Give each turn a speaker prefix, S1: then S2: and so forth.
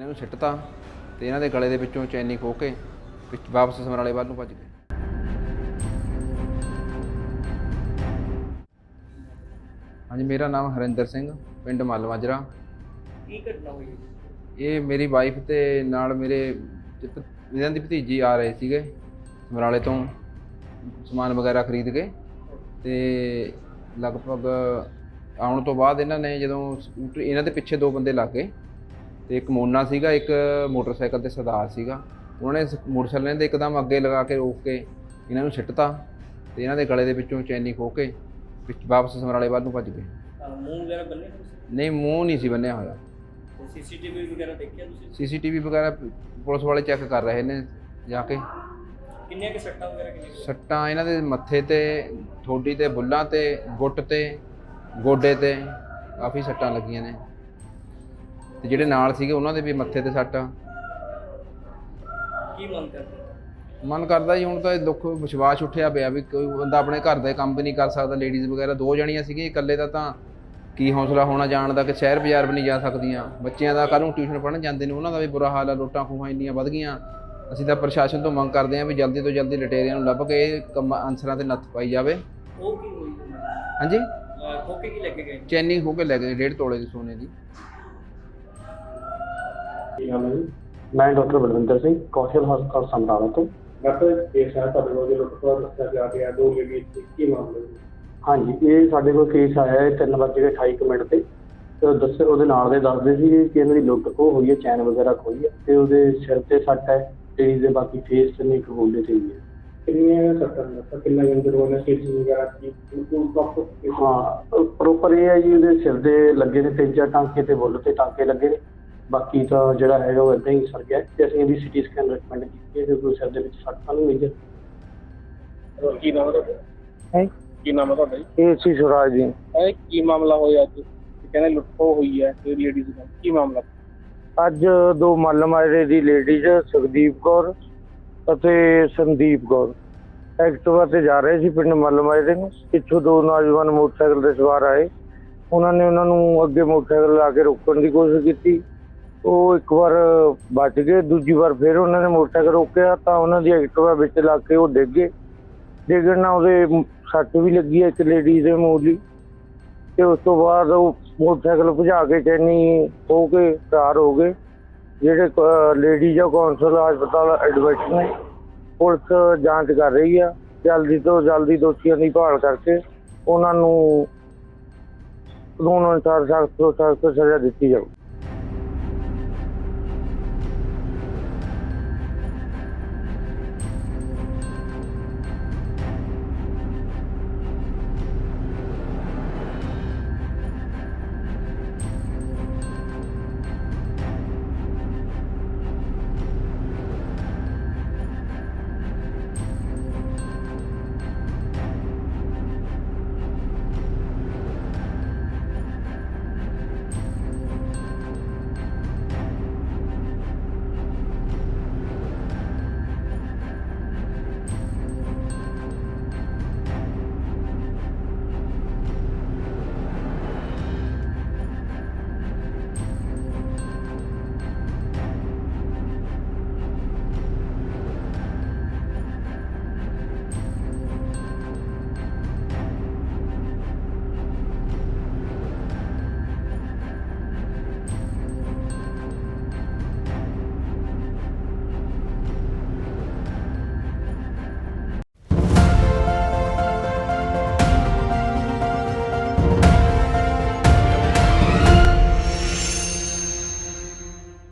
S1: ਇਹਨਾਂ ਨੂੰ ਸਿੱਟਤਾ ਤੇ ਇਹਨਾਂ ਦੇ ਗਲੇ ਦੇ ਵਿੱਚੋਂ ਚੈਨੀ ਖੋਹ ਕੇ ਵਿੱਚ ਵਾਪਸ ਸਮਰਾਲੇ ਵੱਲ ਨੂੰ ਭੱਜ ਗਏ। ਹਾਂਜੀ ਮੇਰਾ ਨਾਮ ਹਰਿੰਦਰ ਸਿੰਘ ਪਿੰਡ ਮੱਲਵਾਜਰਾ
S2: ਕੀ ਘਟਨਾ ਹੋਈ?
S1: ਇਹ ਮੇਰੀ ਵਾਈਫ ਤੇ ਨਾਲ ਮੇਰੇ ਇਹਨਾਂ ਦੀ ਭਤੀਜੀ ਆ ਰਹੇ ਸੀਗੇ ਸਮਰਾਲੇ ਤੋਂ ਸਮਾਨ ਵਗੈਰਾ ਖਰੀਦ ਕੇ। ਤੇ ਲਗਭਗ ਆਉਣ ਤੋਂ ਬਾਅਦ ਇਹਨਾਂ ਨੇ ਜਦੋਂ ਇਹਨਾਂ ਦੇ ਪਿੱਛੇ ਦੋ ਬੰਦੇ ਲੱਗ ਗਏ। ਤੇ ਇੱਕ ਮੋਨਾ ਸੀਗਾ ਇੱਕ ਮੋਟਰਸਾਈਕਲ ਤੇ ਸਰਦਾਰ ਸੀਗਾ। ਉਹਨਾਂ ਨੇ ਮੋਟਰਸਾਈਕਲ ਦੇ ਇੱਕਦਮ ਅੱਗੇ ਲਗਾ ਕੇ ਰੋਕ ਕੇ ਇਹਨਾਂ ਨੂੰ ਸਿੱਟਤਾ ਤੇ ਇਹਨਾਂ ਦੇ ਗਲੇ ਦੇ ਵਿੱਚੋਂ ਚੈਨੀ ਖੋਹ ਕੇ ਵਿੱਚ ਵਾਪਸ ਸਮਰਾਲੇ ਵੱਲ ਨੂੰ ਭੱਜ ਗਏ।
S2: ਮੂੰਹ ਵਗੈਰਾ ਬੰਨੇ
S1: ਨਹੀਂ ਮੂੰਹ ਨਹੀਂ ਸੀ ਬੰਨਿਆ ਹੋਇਆ।
S2: ਸੀਸੀਟੀਵੀ ਵਗੈਰਾ ਦੇਖਿਆ ਤੁਸੀਂ?
S1: ਸੀਸੀਟੀਵੀ ਵਗੈਰਾ ਪੁਲਿਸ ਵਾਲੇ ਚੈੱਕ ਕਰ ਰਹੇ ਨੇ ਜਾ ਕੇ।
S2: ਕਿੰਨੀਆਂ ਕਿ ਸੱਟਾਂ ਵਗੈਰਾ ਕਿੰਨੀਆਂ?
S1: ਸੱਟਾਂ ਇਹਨਾਂ ਦੇ ਮੱਥੇ ਤੇ ਠੋਡੀ ਤੇ ਬੁੱਲਾਂ ਤੇ ਗੁੱਟ ਤੇ ਗੋਡੇ ਤੇ ਕਾਫੀ ਸੱਟਾਂ ਲੱਗੀਆਂ ਨੇ। ਤੇ ਜਿਹੜੇ ਨਾਲ ਸੀਗੇ ਉਹਨਾਂ ਦੇ ਵੀ ਮੱਥੇ ਤੇ ਸੱਟ
S2: ਕੀ ਮੰਗ ਕਰਦੇ?
S1: ਮਨ ਕਰਦਾ ਜੀ ਹੁਣ ਤਾਂ ਇਹ ਦੁੱਖ ਵਿਸ਼ਵਾਸ ਉੱਠਿਆ ਪਿਆ ਵੀ ਕੋਈ ਬੰਦਾ ਆਪਣੇ ਘਰ ਦੇ ਕੰਮ ਵੀ ਨਹੀਂ ਕਰ ਸਕਦਾ ਲੇਡੀਜ਼ ਵਗੈਰਾ ਦੋ ਜਣੀਆਂ ਸੀਗੀਆਂ ਇਕੱਲੇ ਦਾ ਤਾਂ ਕੀ ਹੌਸਲਾ ਹੋਣਾ ਜਾਣ ਦਾ ਕਿ ਸ਼ਹਿਰ ਬਾਜ਼ਾਰ ਵੀ ਨਹੀਂ ਜਾ ਸਕਦੀਆਂ। ਬੱਚਿਆਂ ਦਾ ਕੱਲ੍ਹ ਨੂੰ ਟਿਊਸ਼ਨ ਪੜ੍ਹਨ ਜਾਂਦੇ ਨੇ ਉਹਨਾਂ ਦਾ ਵੀ ਬੁਰਾ ਹਾਲ ਹੈ ਲੁੱਟਾਂ ਖੋਹਾਂ ਇੰਨੀਆਂ ਵੱਧ ਗਈਆਂ। ਅਸੀਂ ਤਾਂ ਪ੍ਰਸ਼ਾਸਨ ਤੋਂ ਮੰਗ ਕਰਦੇ ਹਾਂ ਵੀ ਜਲਦੀ ਤੋਂ ਜਲਦੀ ਲਟੇਰਿਆਂ ਨੂੰ ਲੱਭ ਕੇ ਇਹ ਕੰਮ ਅਨਸਰਾਂ ਤੇ ਨੱਥ ਪਾਈ ਜਾਵੇ।
S2: ਉਹ ਕੀ ਹੋਈ?
S1: ਹਾਂਜੀ?
S2: ਖੋਕੇ ਕੀ ਲੈ ਕੇ ਗਏ?
S1: ਚੈਨੀ ਹੋ ਕੇ ਲੈ ਗਏ ਡੇਢ ਤੋਲੇ ਦੀ ਸੋਨੇ ਦੀ।
S3: ਕੀ ਹਾਲ ਹੈ ਜੀ? ਮੈਂ ਡਾਕਟਰ ਬਲਵਿੰਦਰ ਸਿੰਘ ਕੌਸ਼ਲ ਹਸਪਤਾਲ ਸਮਰਾਲਾ ਤੋਂ।
S4: ਡਾਕਟਰ ਕੇਸ ਹੈ ਤੁਹਾਡੇ ਕੋਲ ਜੋ ਲੁੱਟਖੋਰ ਦੱਸਿਆ ਜਾ ਰਿਹਾ ਦੋ ਲੇਡੀ ਕੀ ਮਾਮਲਾ ਜੀ
S3: ਹਾਂਜੀ ਇਹ ਸਾਡੇ ਕੋਲ ਕੇਸ ਆਇਆ ਹੈ 3:28 ਕੁ ਮਿੰਟ ਤੇ। ਤੇ ਦੱਸੇ ਉਹਦੇ ਨਾਲ ਦੇ ਦੱਸਦੇ ਸੀ ਕਿ ਇਹਨਾਂ ਦੀ ਲੁੱਟ ਖੋਹ ਹੋਈ ਹੈ ਚੈਨ ਵਗੈਰਾ ਖੋਈ ਹੈ ਤੇ ਉਹਦੇ ਸਿਰ ਤੇ ਸੱਟ ਹੈ ਤੇ ਇਹਦੇ ਬਾਕੀ ਫੇਸ ਤੇ ਨਹੀਂ ਗੋਡੇ ਤੇ ਹੈ।
S4: ਕਿੰਨੀਆਂ ਸੱਟਾਂ ਨੇ? ਕਿੰਨਾ ਜੰਦਰ ਹੋਣਾ ਸੀਟ ਵਗੈਰਾ ਕੀ ਬਿਲਕੁਲ ਪ੍ਰੋਪਰ
S3: ਹਾਂ ਪ੍ਰੋਪਰ ਇਹ ਹੈ ਜੀ ਉਹਦੇ ਸਿਰ ਦੇ ਲੱਗੇ ਨੇ ਤਿੰਨ ਚਾਰ ਟਾਂਕੇ ਤੇ ਬੁੱਲ ਤੇ ਟਾਂਕੇ ਲੱਗੇ ਨੇ। ਬਾਕੀ ਤਾਂ ਜਿਹੜਾ ਹੈਗਾ ਉਹ ਏਦਾਂ ਹੀ ਸਰ ਗਿਆ ਤੇ ਅਸੀਂ ਇਹਦੀ ਸਿਟੀ ਸਕੈਨ ਰეკਮੈਂਡ ਕੀਤੀ ਹੈ ਕਿ ਕੋਈ ਸਿਰ ਦੇ ਵਿੱਚ ਸੱਟ ਤਾਂ ਨਹੀਂ ਹੋਈ ਹੈ
S4: ਕੀ ਨਾਮ ਹੈ ਤੁਹਾਡਾ?
S3: ਹੈ?
S4: ਕੀ ਨਾਮ ਹੈ ਤੁਹਾਡਾ ਜੀ?
S3: ਇਹ ਸੀ ਸੁਰਾਜ ਜੀ।
S4: ਇਹ ਕੀ ਮਾਮਲਾ ਹੋਇਆ ਅੱਜ? ਕਹਿੰਦੇ ਲੁੱਟਖੋ ਹੋਈ ਹੈ ਤੇ ਲੇਡੀਜ਼ ਦਾ ਕੀ ਮਾਮਲਾ?
S3: ਅੱਜ ਦੋ ਮੱਲ ਮਾਜਰੇ ਦੀ ਲੇਡੀਜ਼ ਸੁਖਦੀਪ ਕੌਰ ਅਤੇ ਸੰਦੀਪ ਕੌਰ। ਐਕਟਿਵਾ ਤੇ ਜਾ ਰਹੇ ਸੀ ਪਿੰਡ ਮੱਲ ਮਾਜਰੇ ਨੂੰ। ਪਿੱਛੋਂ ਦੋ ਨੌਜਵਾਨ ਮੋਟਰਸਾਈਕਲ ਤੇ ਸਵਾਰ ਆਏ। ਉਹਨਾਂ ਨੇ ਉਹਨਾਂ ਨੂੰ ਅੱਗੇ ਮੋਟਰਸਾਈਕਲ ਲਾ ਕੇ ਰੋਕਣ ਦੀ ਕੋਸ਼ਿਸ਼ ਕੀਤੀ। ਉਹ ਇੱਕ ਵਾਰ ਬਚ ਗਏ, ਦੂਜੀ ਵਾਰ ਫਿਰ ਉਹਨਾਂ ਨੇ ਮੋਟਰਸਾਈਕਲ ਰੋਕਿਆ, ਤਾਂ ਉਹਨਾਂ ਦੀ ਐਕਟਿਵਾ ਵਿੱਚ ਲੱਗ ਕੇ ਉਹ ਡਿੱਗ ਗਏ। ਡਿੱਗਣ ਨਾਲ ਉਹਦੇ ਸੱਟ ਵੀ ਲੱਗੀ ਹੈ ਇੱਕ ਲੇਡੀ ਦੇ ਮੂੰਹ ਲਈ ਤੇ ਉਸ ਤੋਂ ਬਾਅਦ ਉਹ ਮੋਟਰਸਾਈਕਲ ਭਜਾ ਕੇ ਚੈਨੀ ਹੋ ਕੇ ਫਰਾਰ ਹੋ ਗਏ। ਜਿਹੜੇ ਲੇਡੀ ਜਾਂ ਕੌਂਸਲ ਹਸਪਤਾਲ ਐਡਮਿਟ ਨੇ, ਪੁਲਿਸ ਜਾਂਚ ਕਰ ਰਹੀ ਆ। ਜਲਦੀ ਤੋਂ ਜਲਦੀ ਦੋਸ਼ੀਆਂ ਦੀ ਭਾਲ ਕਰਕੇ ਉਹਨਾਂ ਨੂੰ ਕਾਨੂੰਨ ਅਨੁਸਾਰ ਸਖਤ ਤੋਂ ਸਖਤ ਸਜ਼ਾ ਦਿੱਤੀ ਜਾਵੇ